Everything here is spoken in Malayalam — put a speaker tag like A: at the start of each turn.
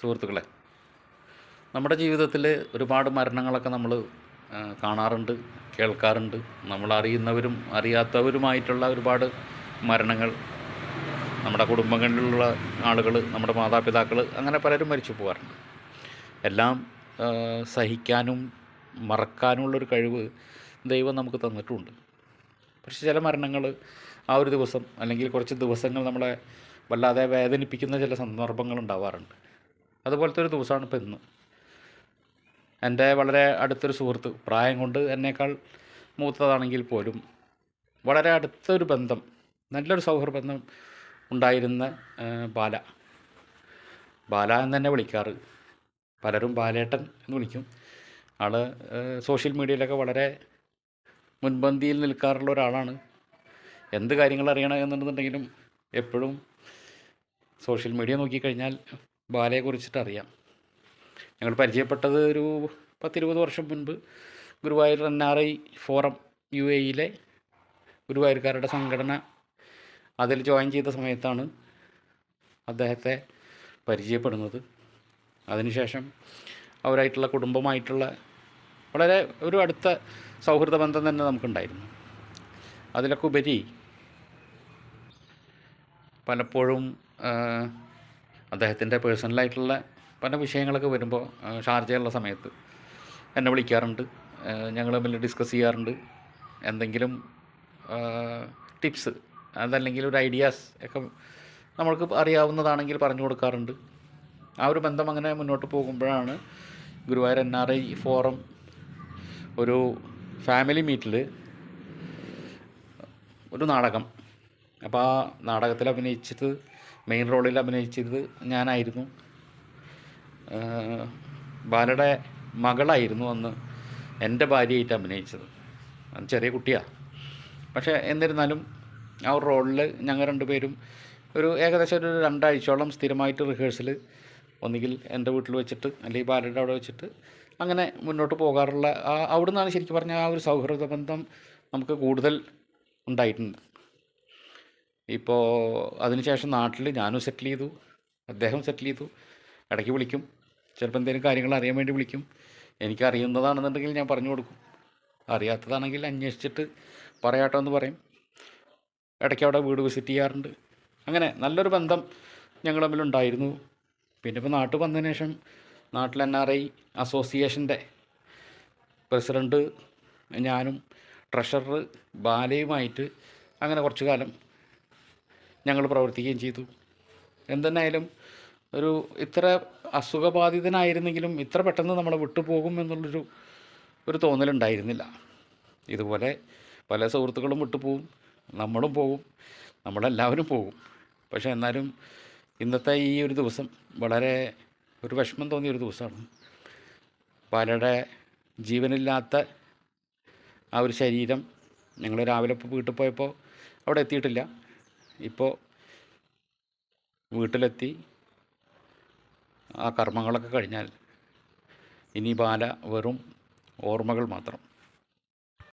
A: സുഹൃത്തുക്കളെ നമ്മുടെ ജീവിതത്തിൽ ഒരുപാട് മരണങ്ങളൊക്കെ നമ്മൾ കാണാറുണ്ട് കേൾക്കാറുണ്ട്. നമ്മൾ അറിയുന്നവരും അറിയാത്തവരുമായിട്ടുള്ള ഒരുപാട് മരണങ്ങൾ നമ്മുടെ കുടുംബങ്ങളിലുള്ള ആളുകൾ നമ്മുടെ മാതാപിതാക്കൾ അങ്ങനെ പലരും മരിച്ചു പോകാറുണ്ട് എല്ലാം സഹിക്കാനും മറക്കാനുമുള്ളൊരു കഴിവ് ദൈവം നമുക്ക് തന്നിട്ടുമുണ്ട് പക്ഷേ ചില മരണങ്ങൾ ആ ഒരു ദിവസം അല്ലെങ്കിൽ കുറച്ച് ദിവസങ്ങൾ നമ്മളെ വല്ലാതെ വേദനിപ്പിക്കുന്ന ചില സന്ദർഭങ്ങൾ ഉണ്ടാവാറുണ്ട്. അതുപോലത്തെ ഒരു ദിവസമാണ് ഇപ്പോൾ ഇന്ന്. എന്റെ വളരെ അടുത്തൊരു സുഹൃത്ത് പ്രായം കൊണ്ട് എന്നേക്കാൾ മൂത്തതാണെങ്കിൽ പോലും വളരെ അടുത്തൊരു ബന്ധം നല്ലൊരു സൗഹൃദ ബന്ധം ഉണ്ടായിരുന്ന ബാല. ബാല എന്ന് തന്നെ വിളിക്കാറ്. പലരും ബാലേട്ടൻ എന്ന് വിളിക്കും. ആൾ സോഷ്യൽ മീഡിയയിലൊക്കെ വളരെ മുൻപന്തിയിൽ നിൽക്കാറുള്ള ഒരാളാണ്. എന്ത് കാര്യങ്ങൾ അറിയണം എന്നുണ്ടെന്നുണ്ടെങ്കിലും എപ്പോഴും സോഷ്യൽ മീഡിയ നോക്കിക്കഴിഞ്ഞാൽ ബാലയെ അറിയാം. ഞങ്ങൾ പരിചയപ്പെട്ടത് ഒരു പത്തിരുപത് വർഷം മുൻപ് Guruvayur N R I forum U എയിലെ ഗുരുവായൂർക്കാരുടെ സംഘടന അതിൽ ജോയിൻ ചെയ്ത സമയത്താണ് അദ്ദേഹത്തെ പരിചയപ്പെടുന്നത്. അതിനുശേഷം അവരായിട്ടുള്ള കുടുംബമായിട്ടുള്ള വളരെ ഒരു അടുത്ത സൗഹൃദ ബന്ധം തന്നെ നമുക്കുണ്ടായിരുന്നു. അതിലൊക്കെ ഉപരി പലപ്പോഴും അദ്ദേഹത്തിന്റെ പേഴ്സണലായിട്ടുള്ള പല വിഷയങ്ങളൊക്കെ വരുമ്പോൾ ഷാർജയുള്ള സമയത്ത് എന്നെ വിളിക്കാറുണ്ട്. ഞങ്ങൾ തമ്മിൽ ഡിസ്കസ് ചെയ്യാറുണ്ട്. എന്തെങ്കിലും ടിപ്സ് അതല്ലെങ്കിൽ ഒരു ഐഡിയാസ് ഒക്കെ നമ്മൾക്ക് അറിയാവുന്നതാണെങ്കിൽ പറഞ്ഞു കൊടുക്കാറുണ്ട്. ആ ഒരു ബന്ധം അങ്ങനെ മുന്നോട്ട് പോകുമ്പോഴാണ് Guruvayur N R I forum ഒരു ഫാമിലി മീറ്റിൽ ഒരു നാടകം. അപ്പോൾ ആ നാടകത്തിൽ അഭിനയിച്ചത് മെയിൻ റോളിൽ അഭിനയിച്ചത് ഞാനായിരുന്നു. ബാലയുടെ മകളായിരുന്നു അന്ന് എന്റെ ഭാര്യയായിട്ട് അഭിനയിച്ചത്. അത് ചെറിയ കുട്ടിയാണ് പക്ഷേ എന്നിരുന്നാലും ആ ഒരു റോളിൽ ഞങ്ങൾ രണ്ടുപേരും ഒരു ഏകദേശം ഒരു രണ്ടാഴ്ചയോളം സ്ഥിരമായിട്ട് റിഹേഴ്സൽ ഒന്നുകിൽ എന്റെ വീട്ടിൽ വെച്ചിട്ട് അല്ലെങ്കിൽ ബാലയുടെ അവിടെ വെച്ചിട്ട് അങ്ങനെ മുന്നോട്ട് പോകാറുള്ള ആ അവിടെ നിന്നാണ് ശരിക്കും പറഞ്ഞാൽ ആ ഒരു സൗഹൃദ ബന്ധം നമുക്ക് കൂടുതൽ ഉണ്ടായിട്ടുണ്ട്. ഇപ്പോൾ അതിനുശേഷം നാട്ടിൽ ഞാനും സെറ്റിൽ ചെയ്തു. അദ്ദേഹം സെറ്റിൽ ചെയ്തു. ഇടയ്ക്ക് വിളിക്കും. ചിലപ്പോൾ എന്തെങ്കിലും കാര്യങ്ങൾ അറിയാൻ വേണ്ടി വിളിക്കും. എനിക്ക് അറിയുന്നതാണെന്നുണ്ടെങ്കിൽ ഞാൻ പറഞ്ഞു കൊടുക്കും. അറിയാത്തതാണെങ്കിൽ അന്വേഷിച്ചിട്ട് പറയാട്ടോ എന്ന് പറയും. ഇടയ്ക്ക് അവിടെ വീട് വിസിറ്റ് ചെയ്യാറുണ്ട്. അങ്ങനെ നല്ലൊരു ബന്ധം ഞങ്ങൾ തമ്മിലുണ്ടായിരുന്നു പിന്നെ ഇപ്പോൾ നാട്ടിൽ വന്നതിന് ശേഷം നാട്ടിൽ എൻ ആർ ഐ അസോസിയേഷന്റെ പ്രസിഡന്റ് ഞാനും ട്രഷറർ ബാലയുമായിട്ട് അങ്ങനെ കുറച്ചു കാലം ഞങ്ങൾ പ്രവർത്തിക്കുകയും ചെയ്തു. എന്തെന്നായാലും ഒരു ഇത്ര അസുഖബാധിതനായിരുന്നെങ്കിലും ഇത്ര പെട്ടെന്ന് നമ്മളെ വിട്ടുപോകും എന്നുള്ളൊരു ഒരു തോന്നലുണ്ടായിരുന്നില്ല. ഇതുപോലെ പല സുഹൃത്തുക്കളും വിട്ടുപോകും നമ്മളും പോകും നമ്മളെല്ലാവരും പോകും. പക്ഷേ എന്നാലും ഇന്നത്തെ ഈ ഒരു ദിവസം വളരെ ഒരു വിഷമം തോന്നിയ ഒരു ദിവസമാണ്. പലരുടെ ജീവനില്ലാത്ത ആ ഒരു ശരീരം ഞങ്ങൾ രാവിലെ വീട്ടിൽ പോയപ്പോൾ അവിടെ എത്തിയിട്ടില്ല. ഇപ്പോൾ വീട്ടിലെത്തി. ആ കർമ്മങ്ങളൊക്കെ കഴിഞ്ഞാൽ ഇനി ബാല വെറും ഓർമ്മകൾ മാത്രം.